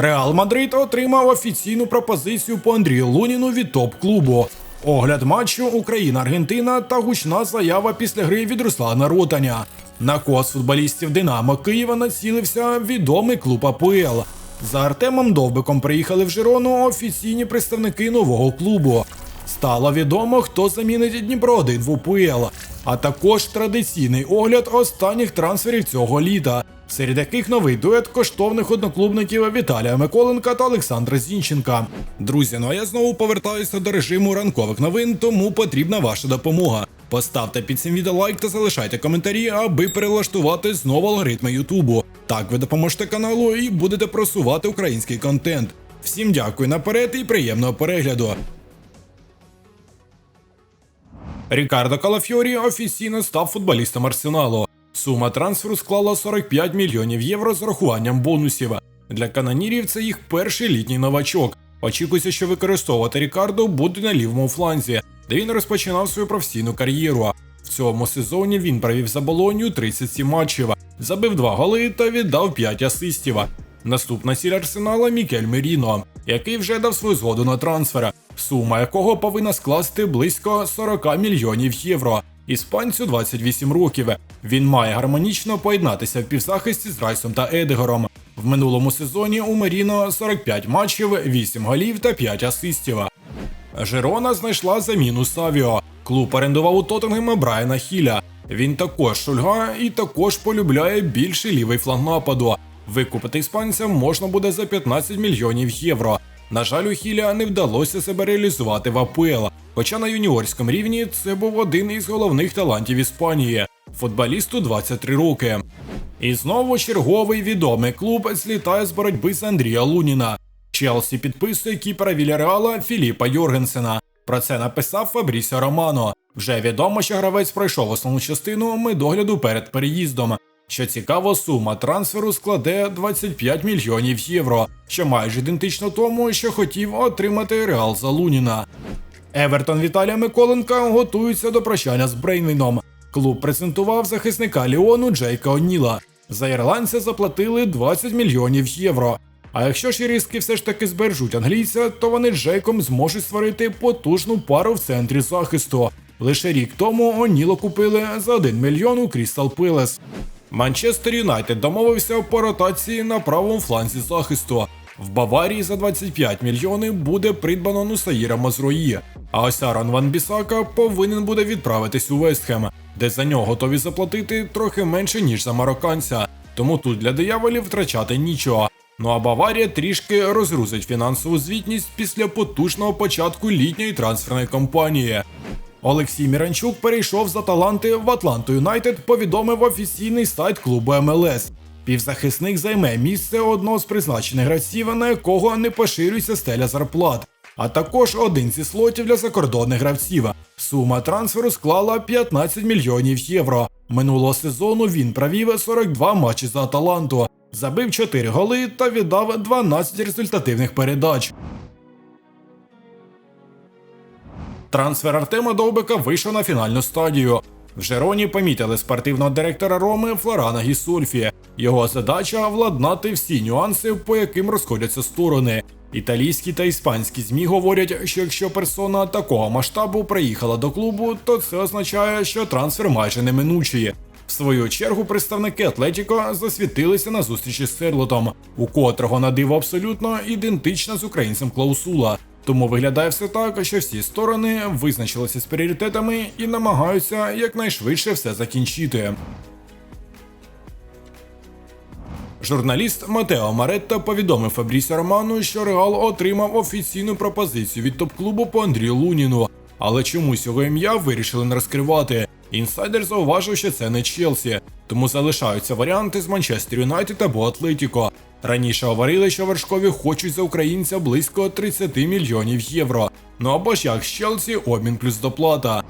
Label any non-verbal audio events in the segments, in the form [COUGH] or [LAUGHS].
Реал Мадрид отримав офіційну пропозицію по Андрію Луніну від топ-клубу. Огляд матчу Україна-Аргентина та гучна заява після гри від Руслана Ротаня. На кос футболістів Динамо Києва націлився відомий клуб АПЛ. За Артемом Довбиком приїхали в Жирону офіційні представники нового клубу. Стало відомо, хто замінить Дніпро 1 в УПЛ, а також традиційний огляд останніх трансферів цього літа, серед яких новий дует коштовних одноклубників Віталія Миколенка та Олександра Зінченка. Друзі, ну а я знову повертаюся до режиму ранкових новин, тому потрібна ваша допомога. Поставте під цим відео лайк та залишайте коментарі, аби перелаштувати знову алгоритми Ютубу. Так ви допоможете каналу і будете просувати український контент. Всім дякую наперед і приємного перегляду. Рікардо Калафьорі офіційно став футболістом Арсеналу. Сума трансферу склала 45 мільйонів євро з урахуванням бонусів. Для канонірів це їх перший літній новачок. Очікується, що використовувати Рікардо буде на лівому фланзі, де він розпочинав свою професійну кар'єру. В цьому сезоні він провів за Болонью 37 матчів, забив 2 голи та віддав 5 асистів. Наступна ціль Арсенала Мікель Меріно, який вже дав свою згоду на трансфер, сума якого повинна скласти близько 40 мільйонів євро. Іспанцю 28 років. Він має гармонічно поєднатися в півзахисті з Райсом та Едегором. В минулому сезоні у Меріно 45 матчів, 8 голів та 5 асистів. Жирона знайшла заміну Савіо. Клуб орендував у Тоттенгема Брайана Хіля. Він також шульга і також полюбляє більший лівий фланг нападу. Викупити іспанця можна буде за 15 мільйонів євро. На жаль, у Хіля не вдалося себе реалізувати в АПЛ, хоча на юніорському рівні це був один із головних талантів Іспанії. Футболісту 23 роки. І знову черговий відомий клуб злітає з боротьби з Андрія Луніна. Челсі підписує кіпера Вільяреала Філіпа Йоргенсена. Про це написав Фабрісіо Романо. Вже відомо, що гравець пройшов основну частину медогляду перед переїздом. Що цікаво, сума трансферу складе 25 мільйонів євро, що майже ідентично тому, що хотів отримати Реал за Луніна. Евертон Віталія Миколенка готується до прощання з Брейнвіном. Клуб презентував захисника Ліону Джейка Оніла. За ірландця заплатили 20 мільйонів євро. А якщо ж все ж таки збережуть англійця, то вони з Джейком зможуть створити потужну пару в центрі захисту. Лише рік тому Оніло купили за 1 мільйон у Крістал Пилес. Манчестер Юнайтед домовився по ротації на правому фланзі захисту. В Баварії за 25 мільйонів буде придбано Нусаїра Мазруї, а ось Арон Ван Бісака повинен буде відправитись у Вестхем, де за нього готові заплатити трохи менше, ніж за марокканця. Тому тут для дияволів втрачати нічого. Ну а Баварія трішки розгрузить фінансову звітність після потужного початку літньої трансферної кампанії. Олексій Міранчук перейшов за таланти в Атланту Юнайтед, повідомив офіційний сайт клубу МЛС. Півзахисник займе місце одного з призначених гравців, на якого не поширюється стеля зарплат, а також один зі слотів для закордонних гравців. Сума трансферу склала 15 мільйонів євро. Минулого сезону він провів 42 матчі за Аталанту, забив 4 голи та віддав 12 результативних передач. Трансфер Артема Довбика вийшов на фінальну стадію. В Жероні помітили спортивного директора Роми Флорана Гісульфі. Його задача владнати всі нюанси, по яким розходяться сторони. Італійські та іспанські змі говорять, що якщо персона такого масштабу приїхала до клубу, то це означає, що трансфер майже неминучий. В свою чергу представники Атлетіко засвітилися на зустрічі з Серлотом, у котрого на диво абсолютно ідентична з українцем клаусула. Тому виглядає все так, що всі сторони визначилися з пріоритетами і намагаються якнайшвидше все закінчити. Журналіст Матео Маретта повідомив Фабрісі Роману, що Реал отримав офіційну пропозицію від топ-клубу по Андрію Луніну, але чомусь його ім'я вирішили не розкривати. Інсайдер зауважив, що це не Челсі, тому залишаються варіанти з Манчестер Юнайтед або Атлетіко. Раніше говорили, що вершкові хочуть за українця близько 30 мільйонів євро. Ну або ж як з обмін плюс доплата.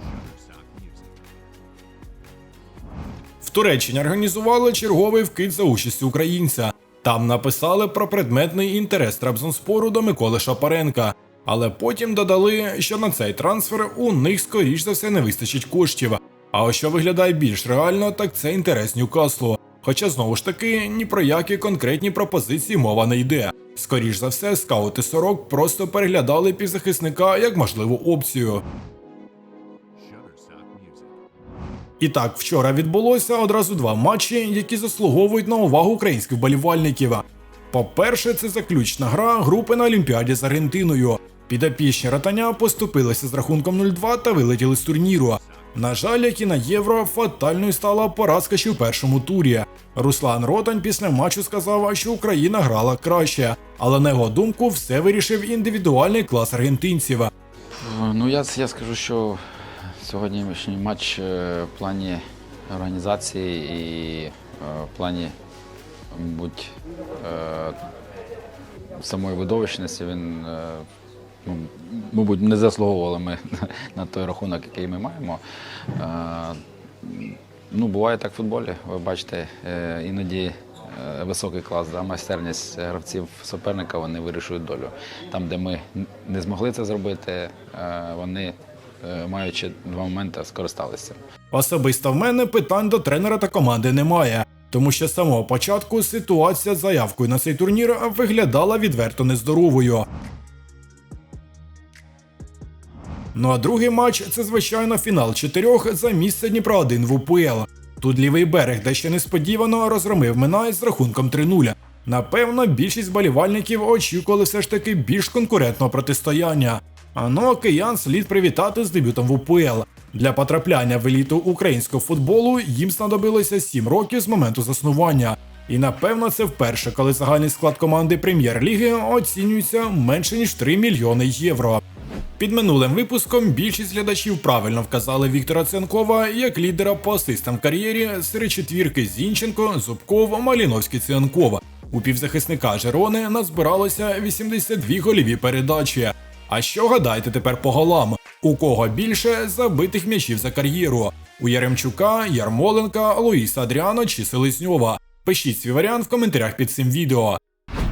В Туреччині організували черговий вкид за участю українця. Там написали про предметний інтерес Трабзонспору до Миколи Шапаренка. Але потім додали, що на цей трансфер у них скоріш за все не вистачить коштів. А ось що виглядає більш реально, так це інтерес Ньюкаслу. Хоча знову ж таки ні про які конкретні пропозиції мова не йде. Скоріш за все, скаути сорок просто переглядали півзахисника як можливу опцію. І так, вчора відбулося одразу два матчі, які заслуговують на увагу українських вболівальників. По-перше, це заключна гра групи на Олімпіаді з Аргентиною. Підопічні ротаня поступилися з рахунком 0-2 та вилетіли з турніру. На жаль, як і на євро, фатальною стала поразка ще в першому турі. Руслан Ротань після матчу сказав, що Україна грала краще, але на його думку все вирішив індивідуальний клас аргентинців. Ну, я, я скажу, що сьогоднішній матч е, в плані організації і е, в плані, мабуть, е, самої видовищності він, мабуть, не заслуговували ми [LAUGHS] на, той рахунок, який ми маємо. Е, Ну, буває так в футболі. Ви бачите, е, іноді е, високий клас, да, майстерність гравців суперника вони вирішують долю. Там, де ми не змогли це зробити, вони, маючи два моменти, скористалися. Особисто в мене питань до тренера та команди немає, тому що з самого початку ситуація з заявкою на цей турнір виглядала відверто нездоровою. Ну а другий матч це звичайно фінал чотирьох за місце Дніпра 1 в УПЛ. Тут лівий берег дещо несподівано розгромив Минай з рахунком 3-0. Напевно, більшість болівальників очікували все ж таки більш конкурентного протистояння. А ну, киян слід привітати з дебютом в УПЛ. Для потрапляння в еліту українського футболу їм знадобилося 7 років з моменту заснування. І напевно це вперше, коли загальний склад команди прем'єр-ліги оцінюється менше ніж 3 мільйони євро. Під минулим випуском більшість глядачів правильно вказали Віктора Ценкова як лідера по асистам в кар'єрі серед четвірки Зінченко, Зубков, Маліновський Ценков. У півзахисника Жерони назбиралося 82 голіві передачі. А що гадаєте тепер по голам? У кого більше забитих м'ячів за кар'єру? У Яремчука, Ярмоленка, Луїса Адріано чи Селезньова? Пишіть свій варіант в коментарях під цим відео.